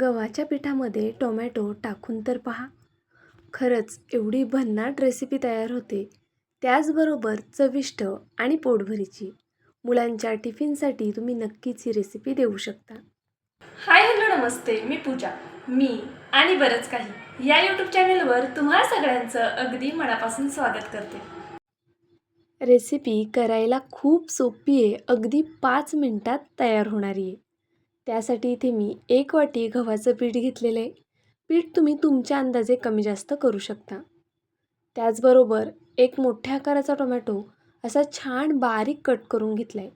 गव्हाच्या पिठामध्ये टोमॅटो टाकून तर पहा. खरंच एवढी भन्नाट रेसिपी तयार होते. त्याचबरोबर चविष्ट आणि पोटभरीची. मुलांच्या टिफिनसाठी तुम्ही नक्कीच ही रेसिपी देऊ शकता. हाय हॅलो नमस्ते. मी पूजा. मी आणि बरंच काही या यूट्यूब चॅनलवर तुम्हा सगळ्यांचं अगदी मनापासून स्वागत करते. रेसिपी करायला खूप सोपी आहे. अगदी पाच मिनटात तयार होणारी आहे. त्यासाठी इथे मी एक वाटी गव्हाचं पीठ घेतलेलं आहे. पीठ तुम्ही तुमच्या अंदाजे कमी जास्त करू शकता. त्याचबरोबर एक मोठ्या आकाराचा टोमॅटो असा छान बारीक कट करून घेतला आहे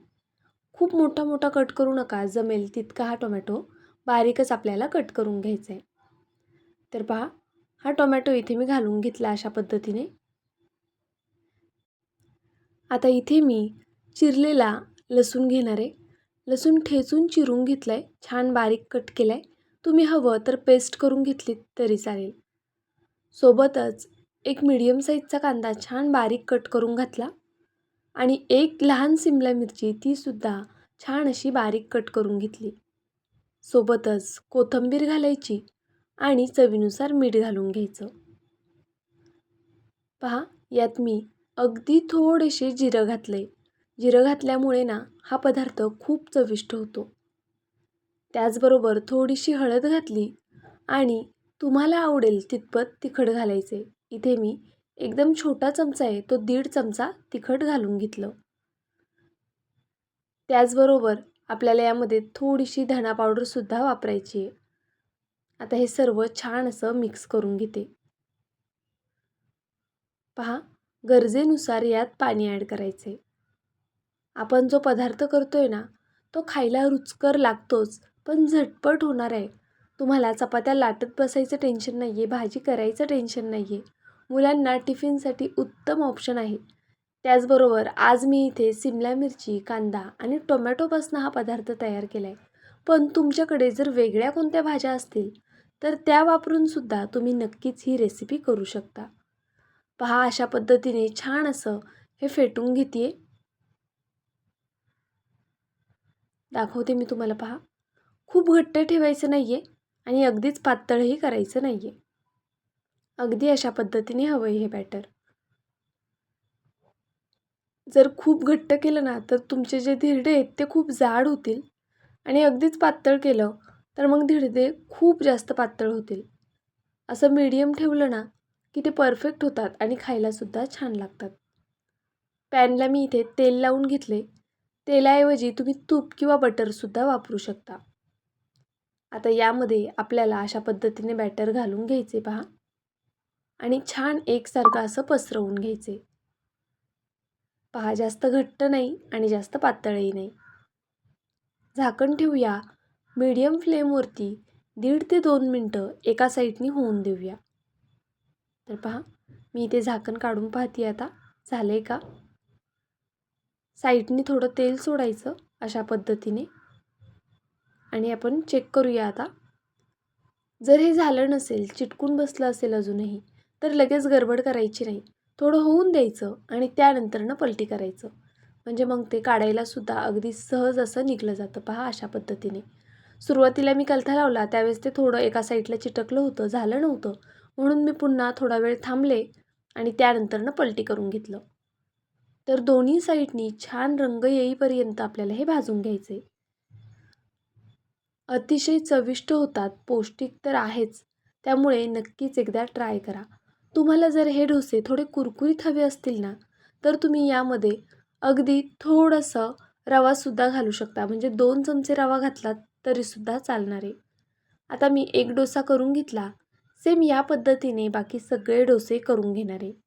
खूप मोठा मोठा कट करू नका जमेल तितका हा टोमॅटो बारीकच आपल्याला कट करून घ्यायचा आहे तर पहा हा टोमॅटो इथे मी घालून घेतला अशा पद्धतीने. आता इथे मी चिरलेला लसूण घेणार आहे. लसूण ठेचून चिरून घेतला आहे छान बारीक कट केला आहे तुम्ही हवं तर पेस्ट करून घेतलीत तरी चालेल. सोबतच एक मिडियम साईजचा कांदा छान बारीक कट करून घातला. आणि एक लहान सिमला मिरची तीसुद्धा छान अशी बारीक कट करून घेतली. सोबतच कोथिंबीर घालायची आणि चवीनुसार मीठ घालून घ्यायचं. पहा यात मी अगदी थोडेसे जिरं घातले जिरं घातल्यामुळे ना हा पदार्थ खूप चविष्ट होतो. त्याचबरोबर थोडीशी हळद घातली आणि तुम्हाला आवडेल तितपत तिखट घालायचे. इथे मी एकदम छोटा चमचा आहे तो दीड चमचा तिखट घालून घेतलं. त्याचबरोबर आपल्याला यामध्ये थोडीशी धणा पावडरसुद्धा वापरायची आहे. आता हे सर्व छान असं मिक्स करून घेते. पहा गरजेनुसार यात पाणी ॲड करायचे. आपण जो पदार्थ करतो आहे ना तो खायला रुचकर लागतोच पण झटपट होणार आहे. तुम्हाला चपात्या लाटत बसायचं टेन्शन नाही आहे भाजी करायचं टेन्शन नाही आहे मुलांना टिफिनसाठी उत्तम ऑप्शन आहे. त्याचबरोबर आज मी इथे सिमला मिरची कांदा आणि टोमॅटोपासून हा पदार्थ तयार केला आहे पण तुमच्याकडे जर वेगळ्या कोणत्या भाज्या असतील तर त्या वापरूनसुद्धा तुम्ही नक्कीच ही रेसिपी करू शकता. पहा अशा पद्धतीने छान असं हे फेटून घेते दाखवते मी तुम्हाला पहा. खूप घट्ट ठेवायचं नाही आहे आणि अगदीच पातळही करायचं नाही आहे अगदी अशा पद्धतीने हवं आहे हे बॅटर जर खूप घट्ट केलं ना तर तुमचे जे धिरडे आहेत ते खूप जाड होतील आणि अगदीच पातळ केलं तर मग धिरडे खूप जास्त पातळ होतील. असं मीडियम ठेवलं ना की ते परफेक्ट होतात आणि खायलासुद्धा छान लागतात. पॅनला मी इथे तेल लावून घेतले. तेलाऐवजी तुम्ही तूप किंवा बटरसुद्धा वापरू शकता. आता यामध्ये आपल्याला अशा पद्धतीने बॅटर घालून घ्यायचे पहा. आणि छान एकसारखं असं पसरवून घ्यायचे. पहा जास्त घट्ट नाही आणि जास्त पातळही नाही. झाकण ठेवूया. मीडियम फ्लेमवरती दीड ते दोन मिनटं एका साईडनी होऊन देऊया. तर पहा मी इथे झाकण काढून पाहते आता. झालं आहे का? साईडने थोडं तेल सोडायचं अशा पद्धतीने. आणि आपण चेक करूया आता. जर हे झालं नसेल चिटकून बसलं असेल अजूनही तर लगेच गडबड करायची नाही. थोडं होऊन द्यायचं आणि त्यानंतरनं पलटी करायचं. म्हणजे मग ते काढायलासुद्धा अगदी सहज असं निघलं जातं पहा अशा पद्धतीने. सुरुवातीला मी कलथा लावला त्यावेळेस ते थोडं एका साईडला चिटकलं होतं झालं नव्हतं. म्हणून मी पुन्हा थोडा वेळ थांबले आणि त्यानंतरनं पलटी करून घेतलं. तर दोन्ही साईडनी छान रंग येईपर्यंत आपल्याला हे भाजून घ्यायचे. अतिशय चविष्ट होतात पौष्टिक तर आहेच त्यामुळे नक्कीच एकदा ट्राय करा. तुम्हाला जर हे डोसे थोडे कुरकुरीत हवे असतील ना तर तुम्ही यामध्ये अगदी थोडंसं रवासुद्धा घालू शकता. म्हणजे दोन चमचे रवा घातलात तरीसुद्धा चालणार आहे. आता मी एक डोसा करून घेतला. सेम या पद्धतीने बाकी सगळे डोसे करून घेणार आहे.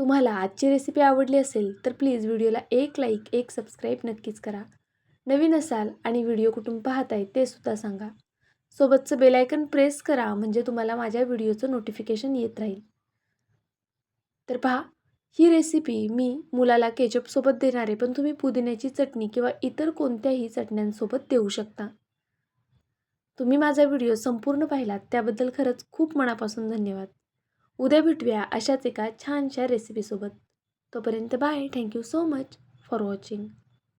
तुम्हाला आजची रेसिपी आवडली असेल तर प्लीज व्हिडिओला एक लाईक एक सबस्क्राईब नक्कीच करा. नवीन असाल आणि व्हिडिओ कुठून पाहताय ते सुद्धा सांगा. सोबतचं बेलायकन प्रेस करा म्हणजे तुम्हाला माझ्या व्हिडिओचं नोटिफिकेशन येत राहील. तर पहा ही रेसिपी मी मुलाला केचपसोबत देणार आहे पण तुम्ही पुदिन्याची चटणी किंवा इतर कोणत्याही चटण्यांसोबत देऊ शकता. तुम्ही माझा व्हिडिओ संपूर्ण पाहिलात त्याबद्दल खरंच खूप मनापासून धन्यवाद. उद्या भेटूया अशाच एका छानशा रेसिपीसोबत तोपर्यंत bye thank you so much for watching